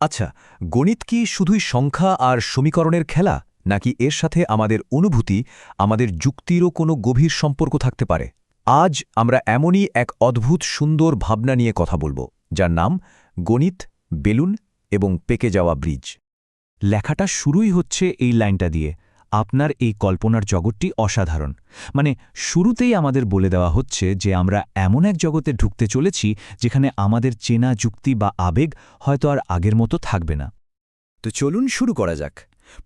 আচ্ছা গণিত কি শুধুই সংখ্যা আর সমীকরণের খেলা, নাকি এর সাথে আমাদের অনুভূতি, আমাদের যুক্তিরও কোনো গভীর সম্পর্ক থাকতে পারে? আজ আমরা এমনই এক অদ্ভুত সুন্দর ভাবনা নিয়ে কথা বলব, যার নাম গণিত, বেলুন এবং পেকে যাওয়া ব্রিজ। লেখাটা শুরুই হচ্ছে এই লাইনটা দিয়ে। আপনার এই কল্পনার জগৎটি অসাধারণ। মানে শুরুতেই আমাদের বলে দেওয়া হচ্ছে যে আমরা এমন এক জগতে ঢুকতে চলেছি যেখানে আমাদের চেনা যুক্তি বা আবেগ হয়তো আর আগের মতো থাকবে না। তো চলুন শুরু করা যাক।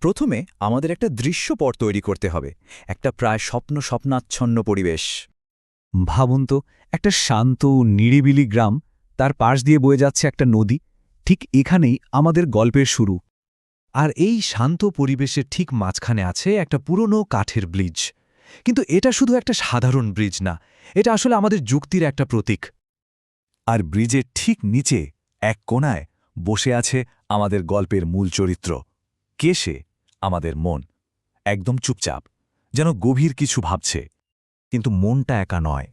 প্রথমে আমাদের একটা দৃশ্যপট তৈরি করতে হবে। একটা প্রায় স্বপ্ন স্বপ্নাচ্ছন্ন পরিবেশ। ভাবুন তো, একটা শান্ত নিরিবিলি গ্রাম, তার পাশ দিয়ে বয়ে যাচ্ছে একটা নদী। ঠিক এখানেই আমাদের গল্পের শুরু। আর এই শান্ত পরিবেশের ঠিক মাঝখানে আছে একটা পুরনো কাঠের ব্রিজ। কিন্তু এটা শুধু একটা সাধারণ ব্রিজ না, এটা আসলে আমাদের যুক্তির একটা প্রতীক। আর ব্রিজের ঠিক নিচে, এক কোণায়, বসে আছে আমাদের গল্পের মূল চরিত্র। কে সে? আমাদের মন। একদম চুপচাপ, যেন গভীর কিছু ভাবছে। কিন্তু মনটা একা নয়,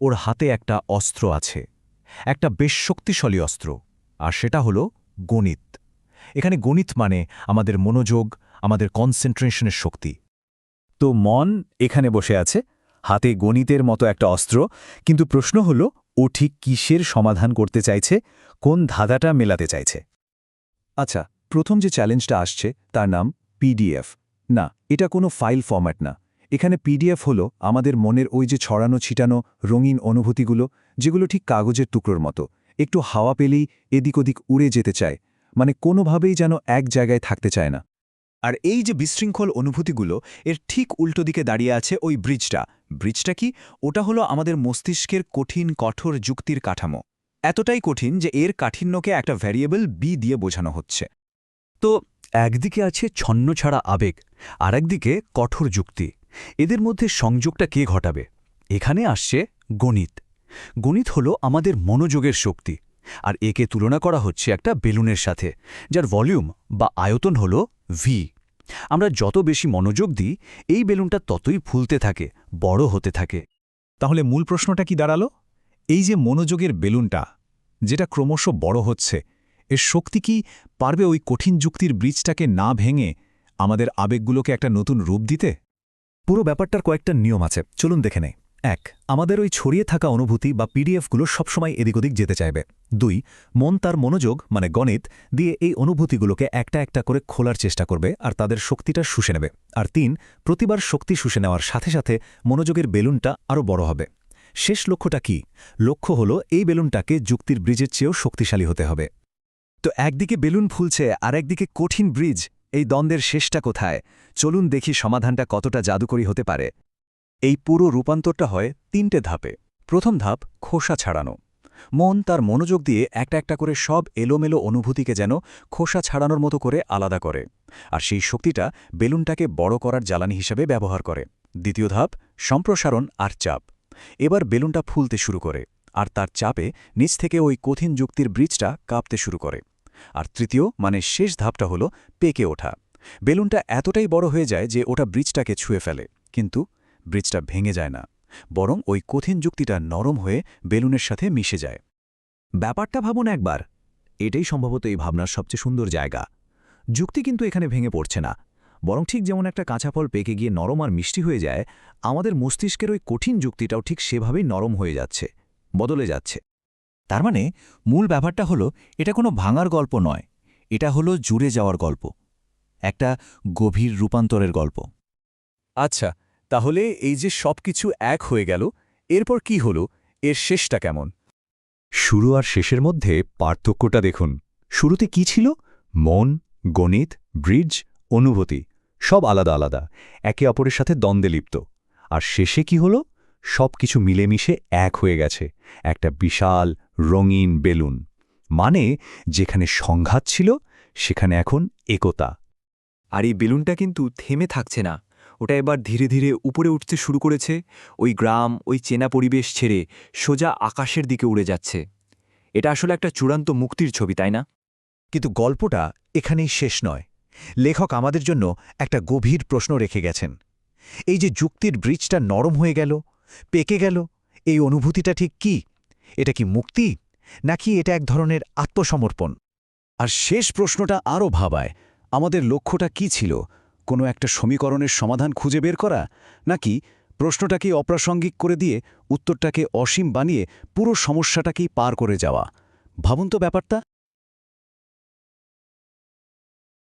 ওর হাতে একটা অস্ত্র আছে, একটা বেশ শক্তিশালী অস্ত্র। আর সেটা হলো গণিত। এখানে গণিত মানে আমাদের মনোযোগ, আমাদের কনসেন্ট্রেশনের শক্তি। তো মন এখানে বসে আছে, হাতে গণিতের মতো একটা অস্ত্র, কিন্তু প্রশ্ন হল, ও ঠিক কিসের সমাধান করতে চাইছে, কোন ধাঁধাটা মেলাতে চাইছে? আচ্ছা প্রথম যে চ্যালেঞ্জটা আসছে, তার নাম পিডিএফ। না, এটা কোনো ফাইল ফরম্যাট না। এখানে পিডিএফ হলো আমাদের মনের ওই যে ছড়ানো, ছিটানো, রঙিন অনুভূতিগুলো, যেগুলো ঠিক কাগজের টুকরোর মতো। একটু হাওয়া পেলেই এদিক ওদিক উড়ে যেতে চায় মানে কোনোভাবেই যেন এক জায়গায় থাকতে চায় না। আর এই যে বিশৃঙ্খল অনুভূতিগুলো, এর ঠিক উল্টো দিকে দাঁড়িয়ে আছে ওই ব্রিজটা। ব্রিজটা কি? ওটা হলো আমাদের মস্তিষ্কের কঠিন, কঠোর যুক্তির কাঠামো। এতটাই কঠিন যে এর কাঠিন্যকে একটা ভ্যারিয়েবল বি দিয়ে বোঝানো হচ্ছে। তো একদিকে আছে ছন্ন ছাড়া আবেগ আর একদিকে কঠোর যুক্তি। এদের মধ্যে সংযোগটা কে ঘটাবে? এখানে আসছে গণিত। গণিত হল আমাদের মনোযোগের শক্তি। আর একে তুলনা করা হচ্ছে একটা বেলুনের সাথে, যার ভলিউম বা আয়তন হল ভি আমরা যত বেশি মনোযোগ দিই, এই বেলুনটা ততই ফুলতে থাকে, বড় হতে থাকে। তাহলে মূল প্রশ্নটা কি দাঁড়াল? এই যে মনোযোগের বেলুনটা, যেটা ক্রমশ বড় হচ্ছে, এর শক্তি কি পারবে ওই কঠিন যুক্তির ব্রিজটাকে না ভেঙে আমাদের আবেগগুলোকে একটা নতুন রূপ দিতে? পুরো ব্যাপারটার কয়েকটা নিয়ম আছে, চলুন দেখে নেই। এক, আমাদের ওই ছড়িয়ে থাকা অনুভূতি বা পিডিএফগুলো সবসময় এদিক ওদিক যেতে চাইবে। দুই, মন তার মনোযোগ মানে গণিত, দিয়ে এই অনুভূতিগুলোকে একটা একটা করে খোলার চেষ্টা করবে আর তাদের শক্তিটা শুষে নেবে। আর তিন, প্রতিবার শক্তি শুষে নেওয়ার সাথে সাথে মনোযোগের বেলুনটা আরও বড় হবে। শেষ লক্ষ্যটা কি? লক্ষ্য হলো এই বেলুনটাকে যুক্তির ব্রিজের চেয়েও শক্তিশালী হতে হবে। তো একদিকে বেলুন ফুলছে, আর একদিকে কঠিন ব্রিজ, এই দ্বন্দ্বের শেষটা কোথায়? চলুন দেখি সমাধানটা কতটা জাদুকরী হতে পারে। এই পুরো রূপান্তরটা হয় তিনটে ধাপে। প্রথম ধাপ, খোসা ছাড়ানো। মন তার মনোযোগ দিয়ে একটা একটা করে সব এলোমেলো অনুভূতিকে যেন খোসা ছাড়ানোর মতো করে আলাদা করে। আর সেই শক্তিটা বেলুনটাকে বড় করার জ্বালানি হিসেবে ব্যবহার করে। দ্বিতীয় ধাপ, সম্প্রসারণ আর চাপ। এবার বেলুনটা ফুলতে শুরু করে, আর তার চাপে নিচ থেকে ওই কঠিন যুক্তির ব্রিজটা কাঁপতে শুরু করে। আর তৃতীয় মানে শেষ ধাপটা হলো পেকে ওঠা। বেলুনটা এতটাই বড় হয়ে যায় যে ওটা ব্রিজটাকে ছুঁয়ে ফেলে। কিন্তু ব্রিজটা ভেঙে যায় না, বরং ওই কঠিন যুক্তিটা নরম হয়ে বেলুনের সাথে মিশে যায়। ব্যাপারটা ভাবুন একবার। এটাই সম্ভবত এই ভাবনার সবচেয়ে সুন্দর জায়গা। যুক্তি কিন্তু এখানে ভেঙে পড়ছে না। বরং ঠিক যেমন একটা কাঁচা ফল পেকে গিয়ে নরম আর মিষ্টি হয়ে যায়, আমাদের মস্তিষ্কের ওই কঠিন যুক্তিটাও ঠিক সেভাবেই নরম হয়ে যাচ্ছে, বদলে যাচ্ছে। তার মানে মূল ব্যাপারটা হলো, এটা কোনো ভাঙার গল্প নয়, এটা হলো জুড়ে যাওয়ার গল্প, একটা গভীর রূপান্তরের গল্প। আচ্ছা তাহলে এই যে সব কিছু এক হয়ে গেল এরপর কি হল? এর শেষটা কেমন? শুরু আর শেষের মধ্যে পার্থক্যটা দেখুন। শুরুতে কি ছিল? মন গণিত ব্রিজ অনুভূতি সব আলাদা আলাদা একে অপরের সাথে দ্বন্দ্বে লিপ্ত। আর শেষে কি হলো? সব কিছু মিলেমিশে এক হয়ে গেছে একটা বিশাল রঙিন বেলুন। মানে যেখানে সংঘাত ছিল সেখানে এখন একতা। আর এই বেলুনটা কিন্তু থেমে থাকছে না। ওটা এবার ধীরে ধীরে উপরে উঠতে শুরু করেছে। ওই গ্রাম, ওই চেনা পরিবেশ ছেড়ে সোজা আকাশের দিকে উড়ে যাচ্ছে। এটা আসলে একটা চূড়ান্ত মুক্তির ছবি, তাই না? কিন্তু গল্পটা এখানেই শেষ নয়। লেখক আমাদের জন্য একটা গভীর প্রশ্ন রেখে গেছেন। এই যে যুক্তির ব্রিজটা নরম হয়ে গেল, পেকে গেল, এই অনুভূতিটা ঠিক কি? এটা কি মুক্তি? নাকি এটা এক ধরনের আত্মসমর্পণ? আর শেষ প্রশ্নটা আরও ভাবায়, আমাদের লক্ষ্যটা কি ছিল? কোনো একটা সমীকরণের সমাধান খুঁজে বের করা? নাকি প্রশ্নটাকে অপ্রাসঙ্গিক করে দিয়ে উত্তরটাকে অসীম বানিয়ে পুরো সমস্যাটাকেই পার করে যাওয়া? ভাবুন তো ব্যাপারটা।